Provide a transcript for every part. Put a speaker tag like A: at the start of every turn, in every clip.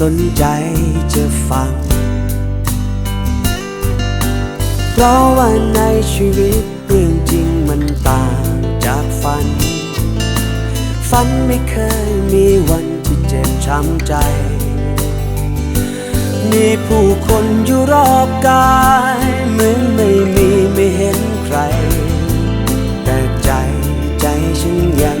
A: สนใจจะฟัง เพราะว่าในชีวิตเรื่องจริงมันต่างจากฝัน ฝันไม่เคยมีวันที่เจ็บช้ำใจ มีผู้คนอยู่รอบกายเหมือนไม่มีไม่เห็นใคร แต่ใจใจฉันยัง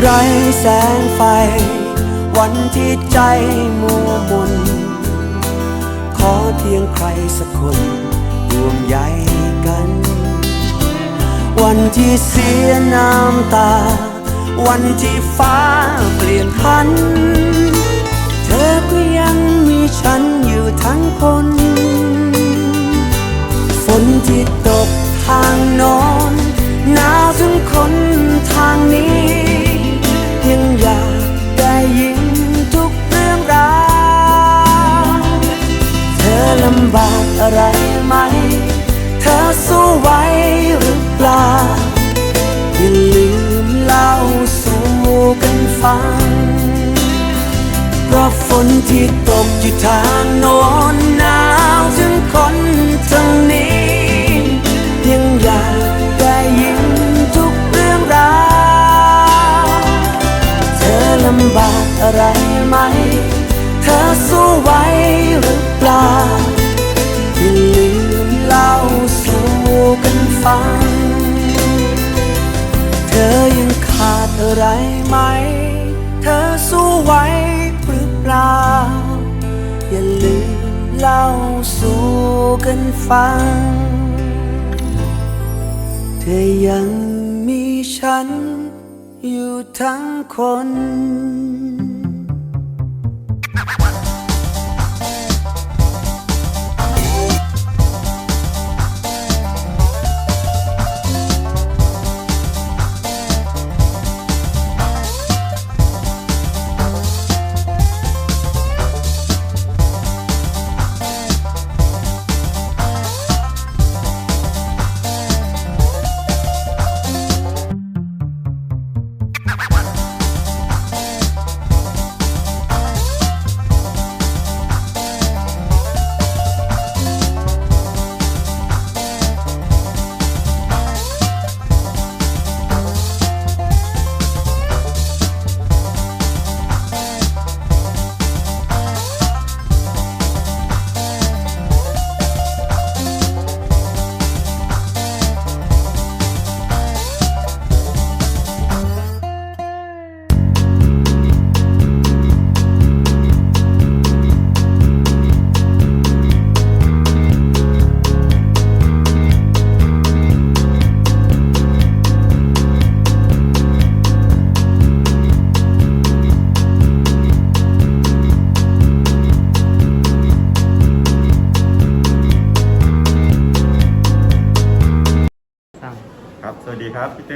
A: ไร้แสงไฟ วันที่ใจมัวมน ขอเพียงใครสักคนห่วงใยกัน วันที่เสียน้ำตา วันที่ฟ้าเปลี่ยนพัน เธอก็ยังมีฉันอยู่ทั้งคน ฝนที่ตกทางโนอนหนาวถึงคนทางนี้ อะไรไหม เธอสู้ไหวหรือเปล่า อย่าลืมเล่าสู่กันฟัง เพราะฝนที่ตกอยู่ทางโน้นหนาวถึงคนทางนี้ ยังอยากได้ยินทุกเรื่องราว เธอลำบากอะไร ฟัง เธอยังขาดอะไรไหม เธอสู้ไหวหรือเปล่า อย่าลืมเล่าสู่กันฟัง เธอยังมีฉันอยู่ทั้งคน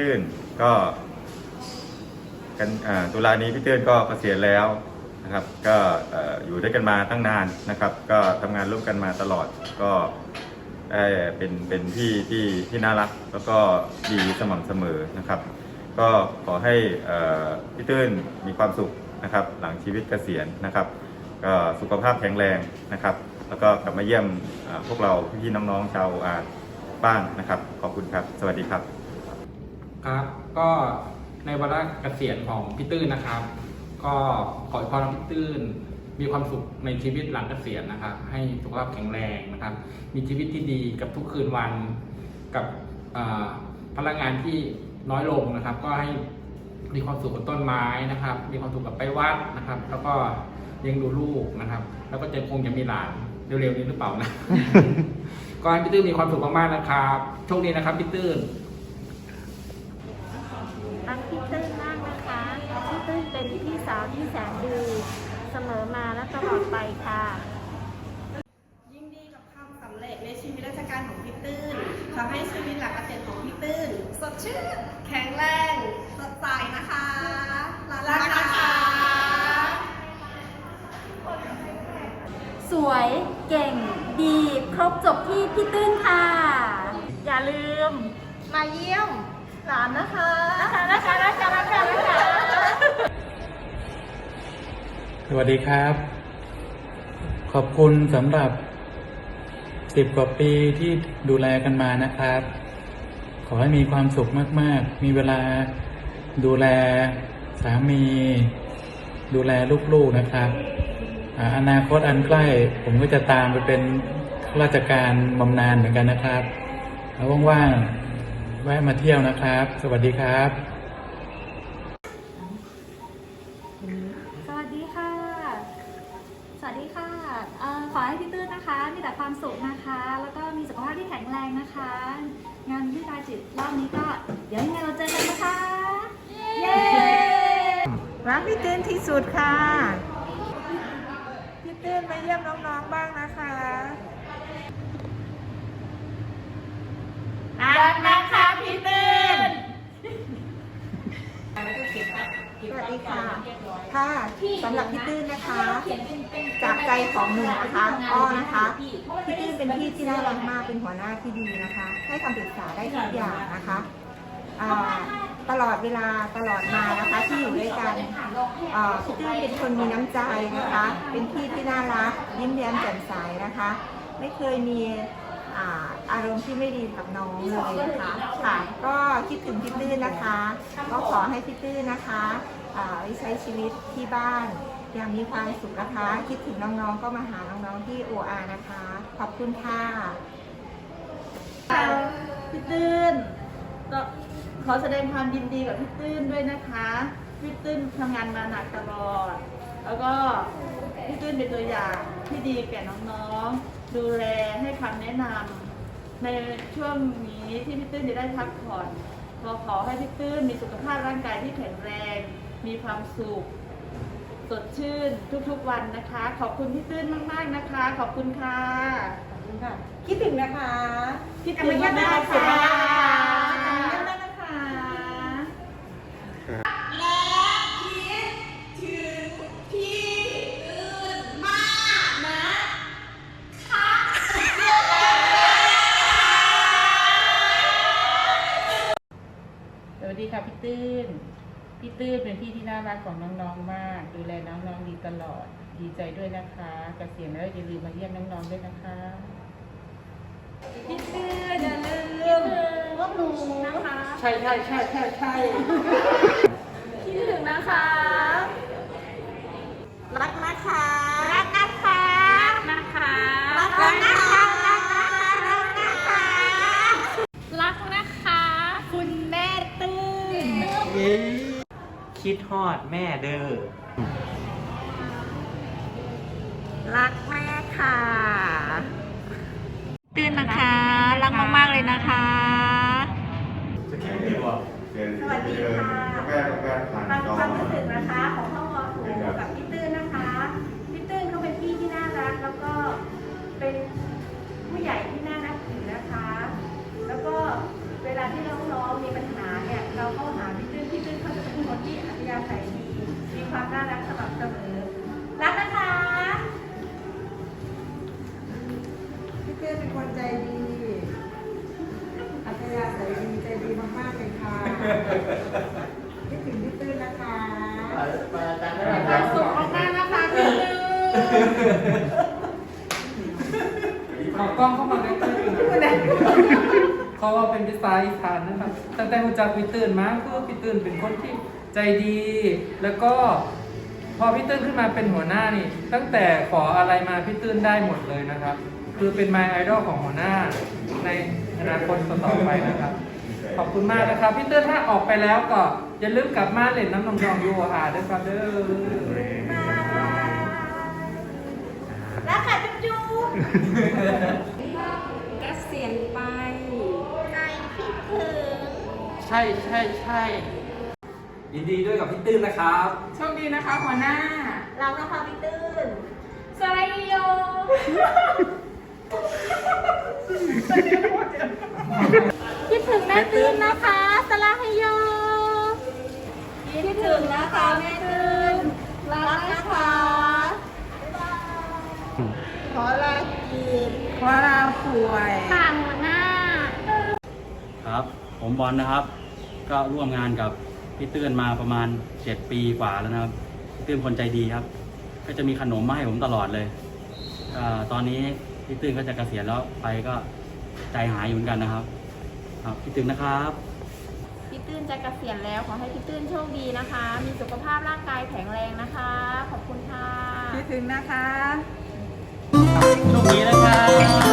B: ตื้นก็กันตุลานี้พี่ตื้นก็เกษียณแล้วนะครับ ก็เอ่อยู่ด้วยกันมาตั้งนานนะครับ ก็ทำงานร่วมกันมาตลอดก็ได้เป็นเป็นพี่ที่ที่น่ารักแล้วก็ดีสม่ำเสมอนะครับ ก็ขอให้พี่ตื้นมีความสุขนะครับ หลังชีวิตเกษียณนะครับก็สุขภาพแข็งแรงนะครับ แล้วก็กลับมาเยี่ยมพวกเราพี่น้องๆชาวอาบ้านนะครับ ขอบคุณครับ สวัสดีครับ
C: ครับ ก็ในวาระเกษียณของพี่ตื้นนะครับ ก็ขอให้พรพี่ตื้นมีความสุขในชีวิตหลังเกษียณนะครับ ให้สุขภาพแข็งแรงนะครับ มีชีวิตที่ดีกับทุกคืนวันกับอ่าพลังงานที่น้อยลงนะครับ ก็ให้มีความสุขกับต้นไม้นะครับ มีความสุขกับไปวัดนะครับ แล้วก็เลี้ยงดูลูกนะครับ แล้วก็จะคงจะมีหลานเร็วๆนี้หรือเปล่านะ ก็ให้พี่ตื้นมีความสุขมากๆนะครับ โชคดีนะครับพี่ตื้น
D: รักพี่ตื้นมากนะคะพี่ตื้นเป็นพี่ สาวที่แสนดีเสมอมาและตลอดไปค่ะ
E: ยินดีกับความสำเร็จในชีวิตราชการของพี่ตื้นขอให้ชีวิตหลังเกษียณของพี่ตื้นสดชื่นแข็งแรงสดใสนะคะรักนะคะ
D: สวยเก่งดีครบจบที่พี่ตื้นค่ะ อย่าลืม มาเยี่ยมหลานนะคะ นะคะนะคะนะคะ
F: สวัสดีครับ ขอบคุณสำหรับสิบกว่าปีที่ดูแลกันมานะครับ ขอให้มีความสุขมาก ๆ มีเวลาดูแลสามี ดูแลลูก ๆ นะครับอานาคตอันใกล้ ผมก็จะตามไปเป็นข้าราชการบำนาญเหมือนกันนะครับ แล้วว่าง ๆ แวะมาเที่ยวนะครับ สวัสดีครับ
G: รัก
H: พี่ตื้นที่สุดค่ะ พี่ตื้นมาเยี่ยมน้องๆบ้างนะคะ
D: รักนะคะพี่ตื้น
H: สวัสดีค่ะ ค่ะสำหรับพี่ตื้นนะคะ จากใจของหนูนะคะอ้อนะคะ พี่ตื้นเป็นพี่ที่น่ารักมากเป็นหัวหน้าที่ดีนะคะ ให้คำปรึกษาได้ทุกอย่างนะคะอ่า ตลอดเวลาตลอดมานะคะที่อยู่ด้วยกันอ่าพี่ตื้นเป็นคนมีน้ำใจนะคะ เป็นพี่ที่น่ารักยิ้มแย้มแจ่มใสนะคะ ไม่เคยมีอ่าอารมณ์ที่ไม่ดีกับน้องเลยนะคะค่ะก็คิดถึงพี่ตื้นนะคะ ก็ขอให้พี่ตื้นนะคะอ่าได้ใช้ชีวิตที่บ้านอย่างมีความสุขนะคะ คิดถึงน้องๆก็มาหาน้องๆที่โออานะคะ ขอบคุณค่ะ
E: พี่ตื้นก็ ขอแสดงความยินดีกับพี่ตื้นด้วยนะคะพี่ตื้นทำงานมาหนักตลอด แล้วก็พี่ตื้นเป็นตัวอย่างที่ดีแก่น้องๆ ดูแลให้คำแนะนำในช่วงนี้ที่พี่ตื้นจะได้พักผ่อนก็ขอให้พี่ตื้นมีสุขภาพร่างกายที่แข็งแรง มีความสุขสดชื่นทุกๆวันนะคะ ขอบคุณพี่ตื้นมากๆนะคะ ขอบคุณค่ะ
H: คิดถึงนะคะ
E: คิดถึงมากๆ
H: กลับมาเยี่ยมได้
E: ค่ะ
H: นะคะ
E: กลับมาเยี่ยมได้นะคะ
I: สวัสดีค่ะพี่ตื้น พี่ตื้นเป็นพี่ที่น่ารักของน้องๆ มาก ดูแลน้องๆ ดีตลอด ดีใจด้วยนะคะเกษียณแล้วอย่าลืมมาเยี่ยมน้องๆ ด้วยนะคะ
E: พี่ตื้นอย่าลืมพวกหนูนะคะ
C: ใช่ใช่ใช่ใช่ใช่
E: คิดถึงนะคะ
H: รักนะคะ
D: รักนะคะรักนะคะ
H: รักนะคะรักนะคะรักนะคะ
D: รักนะคะ คุณแม่ตื้น
J: คิดฮอดแม่เด้อ
H: รักแม่ค่ะ
G: ตื้นนะคะ รักมากๆเลยนะคะ
B: สวัสดีค่ะแม่แม่ผ่าน
D: ความ
B: จอ
D: ความรู้สึกนะคะ ของพ่อวอสูกับพี่ ขอกล้อง
K: เข้ามาใกล้ๆเขาว่าเป็นพิซซ่าอีสานนะครับ ตั้งแต่รู้จักพี่ตื่นมาคือพี่ตื่นเป็นคนที่ใจดี แล้วก็พอพี่ตื่นขึ้นมาเป็นหัวหน้านี่ ตั้งแต่ขออะไรมาพี่ตื่นได้หมดเลยนะครับ คือเป็น my idol ของหัวหน้า ในอนาคตต่อไปนะครับ ขอบคุณมากนะครับ พี่ตื่นถ้าออกไปแล้วก็อย่าลืมกลับมาเล่นน้ำนองยองยูอาหาด้วยครับเด้อ
D: รักค่ะจุ๊บจุ๊บ
G: เกษียณไป
D: ในพี่ถึง
C: ใช่ใช่ใช่
K: ยินดีด้วยกับพี่ตื้นนะครับ
E: โชคดีนะคะหัวหน้า
D: เรานะคะพี่ตื้น
G: สไลโย
D: คิดถึงแม่ตื้นนะคะสลาฮโยคิดถึงนะคะแม่ตื้นรักนะคะ
E: ขอลากีดขอลาป่วย
D: ค่ะหัวหน้า
L: ครับ ผมบอลนะครับ ก็ร่วมงานกับพี่เตื้อนมาประมาณ 7 ปีกว่าแล้วนะครับพี่เตื้อนคนใจดีครับ ก็จะมีขนมมาให้ผมตลอดเลยอาตอนนี้พี่ตื้นก็จะเกษียณแล้วไปก็ใจหายอยู่เหมือนกันนะครับ ครับพี่ตื้นนะครับ
D: พี่ตื้นจะเกษียณแล้วขอให้พี่ตื้นโชคดีนะคะ มีสุขภาพร่างกายแข็งแรงนะคะ ขอบคุณค่ะ
E: คิดถึงนะคะ
L: โชคดีนะครับ